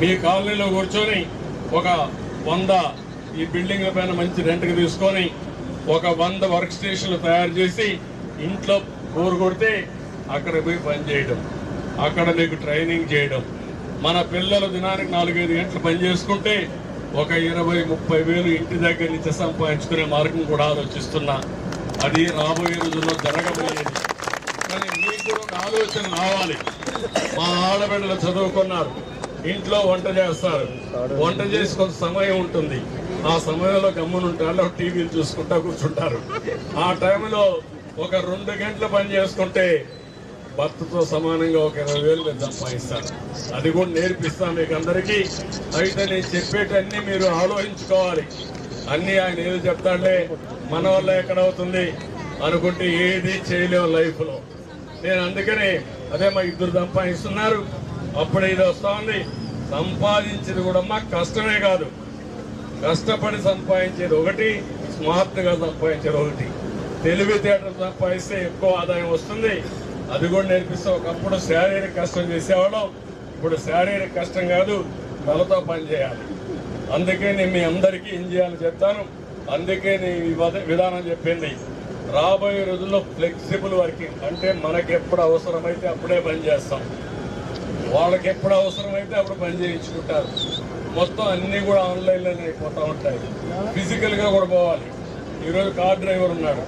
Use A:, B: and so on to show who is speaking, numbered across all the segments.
A: మీ కాలనీలో కూర్చొని ఒక వంద ఈ బిల్డింగ్ల పైన మంచి రెంట్కి తీసుకొని ఒక వంద వర్క్ స్టేషన్లు తయారు చేసి ఇంట్లో బోరు కొడితే అక్కడ పోయి పని చేయడం అక్కడ మీకు ట్రైనింగ్ చేయడం. మన పిల్లలు దినానికి నాలుగైదు గంటలు పని చేసుకుంటే ఒక ఇరవై ముప్పై వేలు ఇంటి దగ్గర నుంచి సంపాదించుకునే మార్గం కూడా ఆలోచిస్తున్నా. అది రాబోయే రోజుల్లో జరగబోయేది. కానీ మీకు ఒక ఆలోచన రావాలి. మా ఆడబిడ్డలు చదువుకున్నారు. ఇంట్లో వంట చేస్తారు. వంట చేసి కొంత సమయం ఉంటుంది. ఆ సమయంలో గమ్మునుంటారు టీవీలు చూసుకుంటా కూర్చుంటారు. ఆ టైంలో ఒక రెండు గంటలు పని చేసుకుంటే భర్తతో సమానంగా ఒక ఇరవై వేలు మీరు సంపాదిస్తారు. అది కూడా నేర్పిస్తాను మీకు అందరికీ. అయితే నేను చెప్పేటన్నీ మీరు ఆలోచించుకోవాలి. అన్నీ ఆయన ఏది చెప్తాడే మన వల్ల ఎక్కడ అవుతుంది అనుకుంటే ఏది చేయలేము లైఫ్లో. నేను అందుకనే అదే మా ఇద్దరు సంపాదిస్తున్నారు. అప్పుడు ఇది వస్తా సంపాదించేది కూడా మాకు కష్టమే కాదు. కష్టపడి సంపాదించేది ఒకటి స్మార్ట్గా సంపాదించేది ఒకటి. తెలివితేటలు సంపాదిస్తే ఎక్కువ ఆదాయం వస్తుంది. అది కూడా నేర్పిస్తే ఒకప్పుడు శారీరక కష్టం చేసేవాళ్ళం. ఇప్పుడు శారీరక కష్టం కాదు తలతో పని చేయాలి. అందుకే నేను మీ అందరికీ ఏం చేయాలని చెప్తాను. అందుకే నేను ఈ విధానం చెప్పింది. రాబోయే రోజుల్లో ఫ్లెక్సిబుల్ వర్కింగ్ అంటే మనకి ఎప్పుడు అవసరమైతే అప్పుడే పని చేస్తాం. వాళ్ళకి ఎప్పుడు అవసరమైతే అప్పుడు పని చేయించుకుంటారు. మొత్తం అన్ని కూడా ఆన్లైన్లోనే అయిపోతూ ఉంటాయి. ఫిజికల్గా కూడా పోవాలి. ఈరోజు కార్ డ్రైవర్ ఉన్నాడు.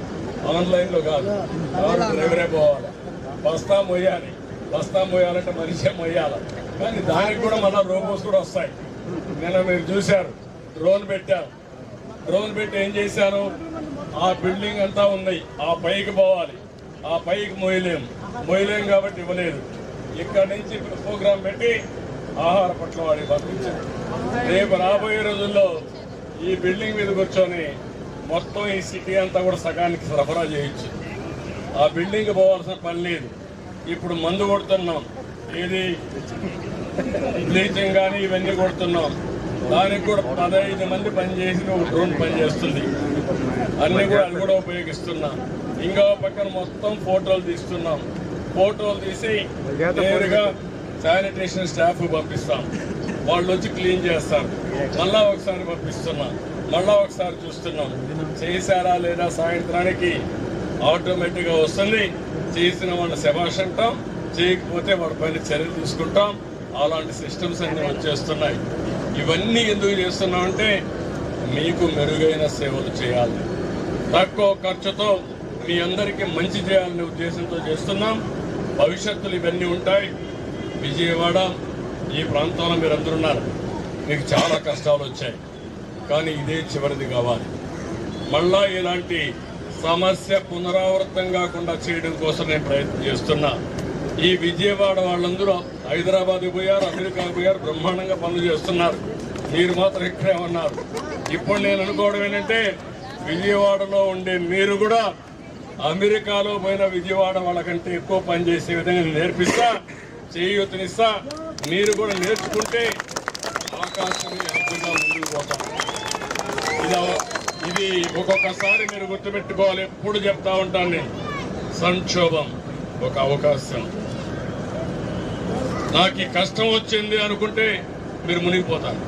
A: ఆన్లైన్లో కాదు. కార్ డ్రైవరే పోవాలి. బస్తా మొయ్యాలి. బస్తా మొయ్యాలంటే మనిషే మొయ్యాలి. కానీ దానికి కూడా మళ్ళీ రోబోస్ కూడా వస్తాయి. నిన్న మీరు చూశారు. డ్రోన్ పెట్టారు. డ్రోన్ పెట్టి ఏం చేశారు? ఆ బిల్డింగ్ అంతా ఉంది. ఆ పైకి పోవాలి. ఆ పైకి మొయ్యలేము మొయ్యలేము కాబట్టి ఇవ్వలేదు. ఇక్కడ నుంచి ప్రోగ్రాం పెట్టి ఆహార పట్ల వాడి పంపించారు. రేపు రాబోయే రోజుల్లో ఈ బిల్డింగ్ మీద కూర్చొని మొత్తం ఈ సిటీ అంతా కూడా సగానికి సరఫరా చేయొచ్చు ఆ బిల్డింగ్ పోవాల్సిన పని లేదు. ఇప్పుడు మందు కొడుతున్నాం. ఏది? బ్లీచింగ్ కానీ ఇవన్నీ కొడుతున్నాం. దానికి కూడా పదహైదు మంది పనిచేసి ఒక డ్రోన్ పనిచేస్తుంది అన్నీ కూడా అది కూడా ఉపయోగిస్తున్నాం. ఇంకా పక్కన మొత్తం ఫోటోలు తీస్తున్నాం. ఫోటోలు తీసి నేరుగా శానిటేషన్ స్టాఫ్ పంపిస్తాం. వాళ్ళు వచ్చి క్లీన్ చేస్తారు. మళ్ళా ఒకసారి పంపిస్తున్నాం. మళ్ళా ఒకసారి చూస్తున్నాం. చేశారా లేదా సాయంత్రానికి? ఆటోమేటిక్గా వస్తుంది. చేసిన వాళ్ళ శభాష్ అంటాం. చేయకపోతే వాళ్ళ పైన చర్యలు తీసుకుంటాం. అలాంటి సిస్టమ్స్ అన్ని వచ్చేస్తున్నాయి. ఇవన్నీ ఎందుకు చేస్తున్నామంటే మీకు మెరుగైన సేవలు చేయాలి. తక్కువ ఖర్చుతో మీ అందరికీ మంచి చేయాలనే ఉద్దేశంతో చేస్తున్నాం. భవిష్యత్తులు ఇవన్నీ ఉంటాయి. విజయవాడ ఈ ప్రాంతంలో మీరు అందరున్నారు మీకు చాలా కష్టాలు వచ్చాయి. కానీ ఇదే చివరిది కావాలి. మళ్ళా ఇలాంటి సమస్య పునరావృతం కాకుండా చేయడం కోసం నేను ప్రయత్నం చేస్తున్నా. ఈ విజయవాడ వాళ్ళందరూ హైదరాబాద్ పోయారు అమెరికా పోయారు బ్రహ్మాండంగా పనులు చేస్తున్నారు. మీరు మాత్రం ఇక్కడే ఉన్నారు. ఇప్పుడు నేను అనుకోవడం ఏంటంటే విజయవాడలో ఉండే మీరు కూడా అమెరికాలో పోయిన విజయవాడ వాళ్ళకంటే ఎక్కువ పని చేసే విధంగా నేర్పిస్తా చేయూతనిస్తా. మీరు కూడా నేర్చుకుంటే అవకాశం అద్భుతంగా ముందుకు పోతాం ఇది ఇది ఒక్కొక్కసారి మీరు గుర్తుపెట్టుకోవాలి. ఎప్పుడు చెప్తా ఉంటాను నేను. సంక్షోభం ఒక అవకాశం. నాకు ఈ కష్టం వచ్చింది అనుకుంటే మీరు మునిగిపోతారు.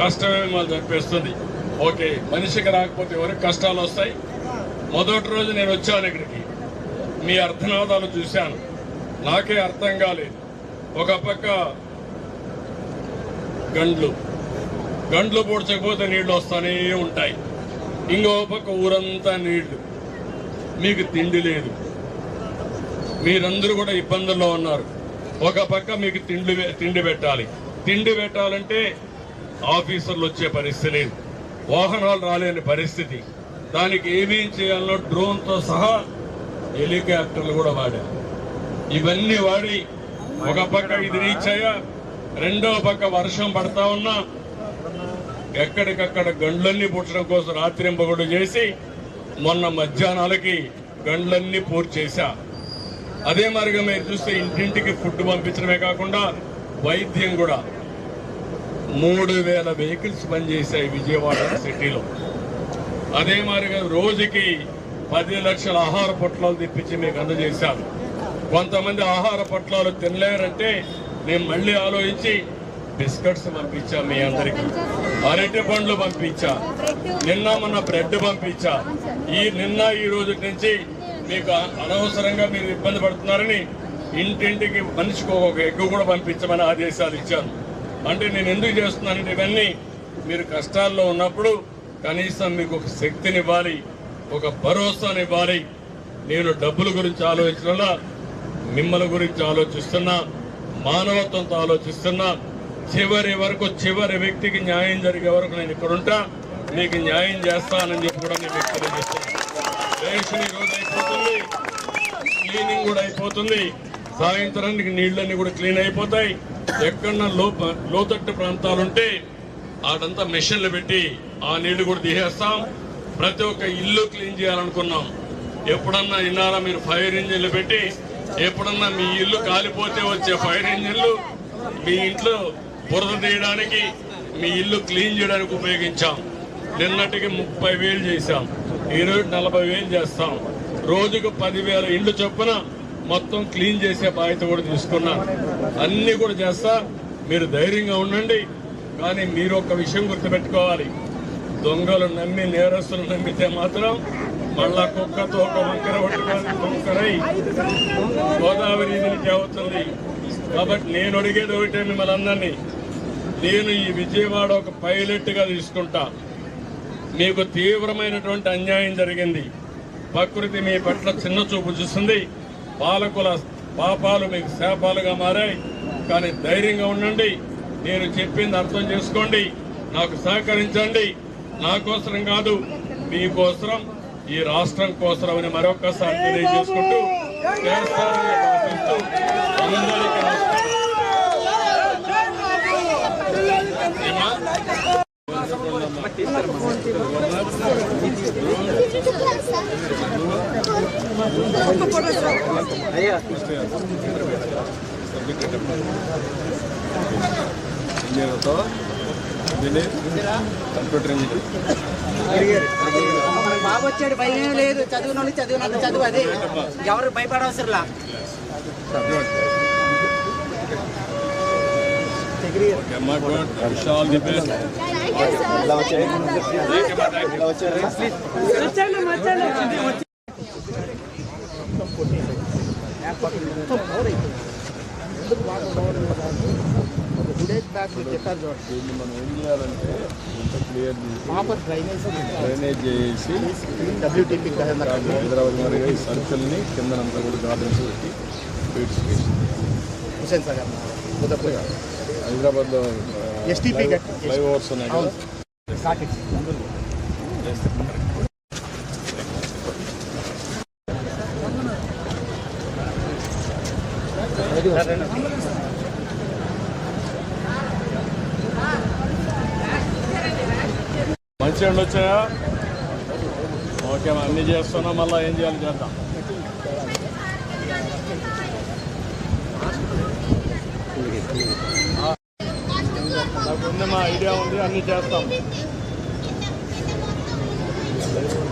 A: కష్టమే మిమ్మల్ని చంపేస్తుంది ఓకే మనిషికి రాకపోతే ఎవరికి కష్టాలు వస్తాయి? మొదటి రోజు నేను వచ్చాను ఇక్కడికి. మీ అర్థనాదాలు చూశాను. నాకే అర్థం కాలేదు. ఒక పక్క గండ్లు. గండ్లు పూడ్చకపోతే నీళ్ళు వస్తానే ఉంటాయి. ఇంకో పక్క ఊరంతా నీళ్ళు. మీకు తిండి లేదు. మీరందరూ కూడా ఇబ్బందుల్లో ఉన్నారు. ఒక పక్క మీకు తిండి తిండి పెట్టాలి. తిండి పెట్టాలంటే ఆఫీసర్లు వచ్చే పరిస్థితి లేదు. వాహనాలు రాలేని పరిస్థితి. దానికి ఏమేం చేయాలో డ్రోన్తో సహా హెలికాప్టర్లు కూడా వాడారు. ఇవన్నీ వాడి ఒక పక్క ఇది రీచ్ అయ్యా రెండో పక్క వర్షం పడతా ఉన్నా ఎక్కడికక్కడ గండ్లన్నీ పుట్టడం కోసం రాత్రింపగడు చేసి మొన్న మధ్యాహ్నాలకి గండ్లన్నీ పూర్తి చేశా. అదే మరిగా మీరు చూస్తే ఇంటింటికి ఫుడ్ పంపించడమే కాకుండా వైద్యం కూడా. మూడు వేల వెహికల్స్ పనిచేశాయి విజయవాడ సిటీలో. అదే మాదిరిగా రోజుకి పది లక్షల ఆహార పొట్లాలు తెప్పించి మీకు అందజేశాను. కొంతమంది ఆహార పొట్లాలు తినలేరంటే నేను మళ్ళీ ఆలోచించి బిస్కెట్స్ పంపించా మీ అందరికి. అరటి పండ్లు పంపించా. నిన్న మొన్న బ్రెడ్ పంపించా. ఈ నిన్న ఈ రోజు నుంచి మీకు అనవసరంగా మీరు ఇబ్బంది పడుతున్నారని ఇంటింటికి మనిషికి ఒక ఎగ్గు కూడా పంపించమని ఆదేశాలు ఇచ్చాను. అంటే నేను ఎందుకు చేస్తున్నానంటే ఇవన్నీ మీరు కష్టాల్లో ఉన్నప్పుడు కనీసం మీకు ఒక శక్తినివ్వాలి ఒక భరోసానివ్వాలి. నేను డబ్బుల గురించి ఆలోచించడంలో మిమ్మల్ని గురించి ఆలోచిస్తున్నా మానవత్వంతో ఆలోచిస్తున్నా. చివరి వరకు చివరి వ్యక్తికి న్యాయం జరిగే వరకు నేను ఇక్కడ ఉంటా. మీకు న్యాయం చేస్తానని చెప్పి కూడా నేను మీకు రోజు అయిపోతుంది. క్లీనింగ్ కూడా అయిపోతుంది. సాయంత్రానికి నీళ్ళన్నీ కూడా క్లీన్ అయిపోతాయి. ఎక్కడన్నా లో లోతట్టు ప్రాంతాలు అదంతా ఆడంతా మెషిన్లు పెట్టి ఆ నీళ్ళు కూడా తీసేస్తాం. ప్రతి ఒక్క ఇల్లు క్లీన్ చేయాలనుకున్నాం. ఎప్పుడన్నా ఇన్నారా మీరు ఫైర్ ఇంజిన్లు పెట్టి ఎప్పుడన్నా మీ ఇల్లు కాలిపోతే వచ్చే ఫైర్ ఇంజిన్లు మీ ఇంట్లో బురద తీయడానికి మీ ఇల్లు క్లీన్ చేయడానికి ఉపయోగించాం. నిన్నటికి ముప్పై వేలు చేశాం. ఈరోజు నలభై వేలు చేస్తాం. రోజుకు పదివేల ఇండ్లు చొప్పున మొత్తం క్లీన్ చేసే బాధ్యత కూడా తీసుకున్నాను అన్నీ కూడా చేస్తా. మీరు ధైర్యంగా ఉండండి. కానీ మీరు ఒక విషయం గుర్తుపెట్టుకోవాలి. దొంగలు నమ్మి నేరస్తులు నమ్మితే మాత్రం మళ్ళా కుక్కతో ఒక వంకర పట్టుకొని వంకరై గోదావరి దీనికి అవుతుంది కాబట్టి నేను అడిగేది ఒకటే మిమ్మల్ని అందరినీ. నేను ఈ విజయవాడ ఒక పైలట్గా తీసుకుంటా. మీకు తీవ్రమైనటువంటి అన్యాయం జరిగింది. ప్రకృతి మీ పట్ల చిన్న చూపు చూస్తుంది. పాలకుల పాపాలు మీకు శాపాలుగా మారాయి. కానీ ధైర్యంగా ఉండండి. నేను చెప్పింది అర్థం చేసుకోండి. నాకు సహకరించండి. నా కోసరం కాదు మీకోసరం ఈ రాష్ట్రం కోసరం అని మరొకసారి తెలియజేసుకుంటూ
B: ఇంజనీర్తో దీన్ని కంప్యూటర్ ఇంజనీర్
C: బాబు వచ్చాడు భయం లేదు. చదువునోళ్ళు చదువునంత చదువు అదే. ఎవరు భయపడవసరంలా?
B: ఎందుకు గుడ్ బెస్ట్ దీన్ని మనం ఏం చేయాలంటే ఇంత క్లియర్ డ్రైనేజ్ చేసి
C: డబ్ల్యూటీపీ
B: హైదరాబాద్ మరి ఈ సర్కిల్ని కిందనంతా కూడా గార్డెన్స్ పెట్టి ఫీడ్స్ వేసి
C: హుసేన్ సాగర్.
B: హైదరాబాద్లో
C: కట్టి-
B: ఫ్లైఓవర్స్ ఉన్నాయి కదా
A: మంచి ఎండ వచ్చాయా? ఓకే అన్నీ చేస్తున్నాం మళ్ళీ ఏం చేయాలి చేద్దాం. నాకు ఉంది మా ఐడియా ఉంది అన్నీ చేస్తాం.
C: మెడిసిన్